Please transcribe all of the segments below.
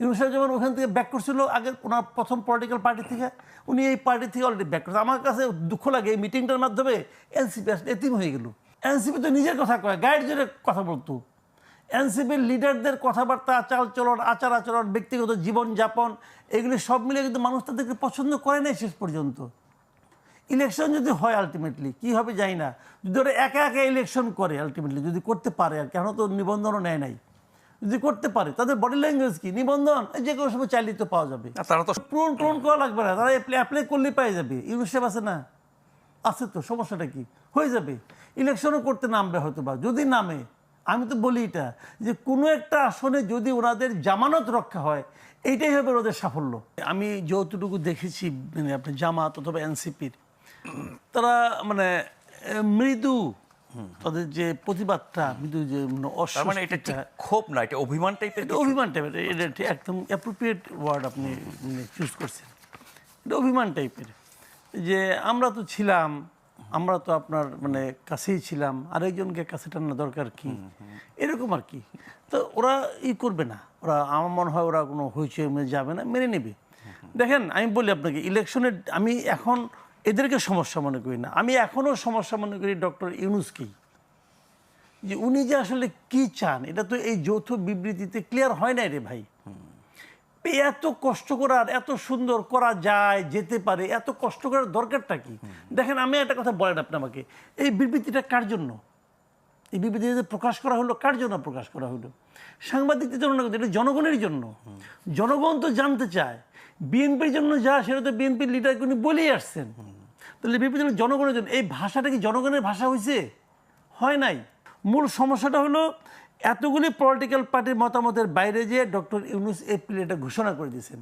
ইউনুস যেমন ওখান থেকে ব্যাক করছিল আগে ওনার প্রথম পলিটিক্যাল পার্টি থেকে, উনি এই পার্টি থেকে অলরেডি ব্যাক করছে। আমার কাছে দুঃখ লাগে এই মিটিংটার মাধ্যমে এনসিপি আসলে এতিম হয়ে গেল। এনসিপি তো নিজের কথা কয় গাইড জোরে কথা বলতো। এনসিপির লিডারদের কথাবার্তা চাল চলন আচার আচরণ, ব্যক্তিগত জীবনযাপন, এগুলি সব মিলে কিন্তু মানুষ তাদেরকে পছন্দ করে নাই শেষ পর্যন্ত। ইলেকশন যদি হয় আলটিমেটলি কি হবে জানি না। যদি ওরা একা একা ইলেকশন করে আলটিমেটলি যদি করতে পারে আর কেন তো নিবন্ধনও নেয় নাই। যদি করতে পারে তাদের বডি ল্যাঙ্গুয়েজ কি? নিবন্ধন? এই যে কোনো সময় চাইলেই তো পাওয়া যাবে। তারা তো পূরণ পূরণ করা লাগবে না। তারা অ্যাপ্লাই করলেই পাই যাবে। ইউনিসেফ আছে না? আছে তো সমস্যাটা কি? হয়ে যাবে। ইলেকশনও করতে নামবে হয়তো বা যদি নামে আমি তো বলি এটা যে কোনো একটা আসনে যদি ওনাদের জামানত রক্ষা হয় এইটাই হবে ওদের সাফল্য। আমি যতটুকু দেখেছি মানে আপনার জামাত অথবা এনসিপির তারা মানে মৃদু তাদের যে প্রতিবাদটা কিন্তু যে মানে এটা ক্ষোভ না এটা অভিমান টাইপের অভিমান টাইপের এটা একদম অ্যাপ্রোপ্রিয়েট ওয়ার্ড আপনি চুজ করছেন। এটা অভিমান টাইপের যে আমরা তো ছিলাম আমরা তো আপনার মানে কাছেই ছিলাম আরেকজনকে কাছে টানা দরকার কি? এরকম আর কি। তো ওরা ই করবে না ওরা আমার মনে হয় ওরা কোনো হইচই যাবে না মেনে নেবে। দেখেন আমি বলি আপনাকে ইলেকশনের আমি এখন এদেরকে সমস্যা মনে করি না। আমি এখনও সমস্যা মনে করি ডক্টর ইউনুসকেই। যে উনি যে আসলে কি চান, এটা তো এই যৌথ বিবৃতিতে ক্লিয়ার হয় নাই রে ভাই। এত কষ্ট করার এত সুন্দর করা যায়, যেতে পারে, এত কষ্ট করার দরকারটা কি? দেখেন, আমি একটা কথা বলেন আপনি আমাকে, এই বিবৃতিটা কার জন্য? এই বিবৃতি প্রকাশ করা হলো, কার জন্য প্রকাশ করা হলো? সাংবাদিকদের জন্য এটা জনগণের জন্য। জনগণ তো জানতে চায়। বিএনপির জন্য যা, সেটা তো বিএনপির লিডারকে উনি বলেই আসছেন। তাহলে বিএনপির জন্য জনগণের জন্য, এই ভাষাটা কি জনগণের ভাষা হয়েছে হয় নাই। মূল সমস্যাটা হলো এতগুলি পলিটিক্যাল পার্টির মতামতের বাইরে যে ডক্টর ইউনুস এপ্রিল এটা ঘোষণা করে দিয়েছেন।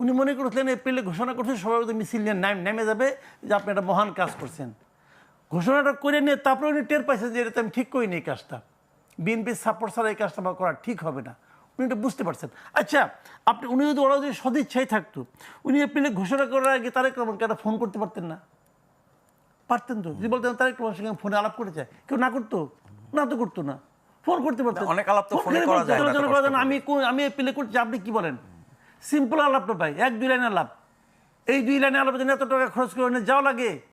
উনি মনে করছিলেন এপ্রিলে ঘোষণা করছেন, সবাই মিছিল নিয়ে নাম, নেমে যাবে, যে আপনি একটা মহান কাজ করছেন। ঘোষণাটা করে নিয়ে তারপরে উনি টের পাইছেন যে এটা আমি ঠিক করিনি এই কাজটা। বিএনপির সাপোর্ট ছাড়া এই কাজটা আমার করা ঠিক হবে না। উনি এটা বুঝতে পারছেন। আচ্ছা আপনি, উনি যদি ওরা যদি সদিচ্ছাই থাকতো, উনি এপ্রিলে ঘোষণা করার আগে তারেক রহমানকে একটা ফোন করতে পারতেন না। পারতেন তো। যদি বলতেন তারেক রহমানের সঙ্গে ফোনে আলাপ করেছে কেউ না করতো? না তো করতো না। ফোন করতে পারতেন। অনেক আলাপ তো ফোনে করা যায় না। আমি কোন- আমি প্লে করছি আপনি কি বলেন? সিম্পল আলাপ আলাপটা পাই এক দুই লাইনে আলাপ। এই দুই লাইনে আলাপ জন্য এত টাকা খরচ করে যাওয়া লাগে।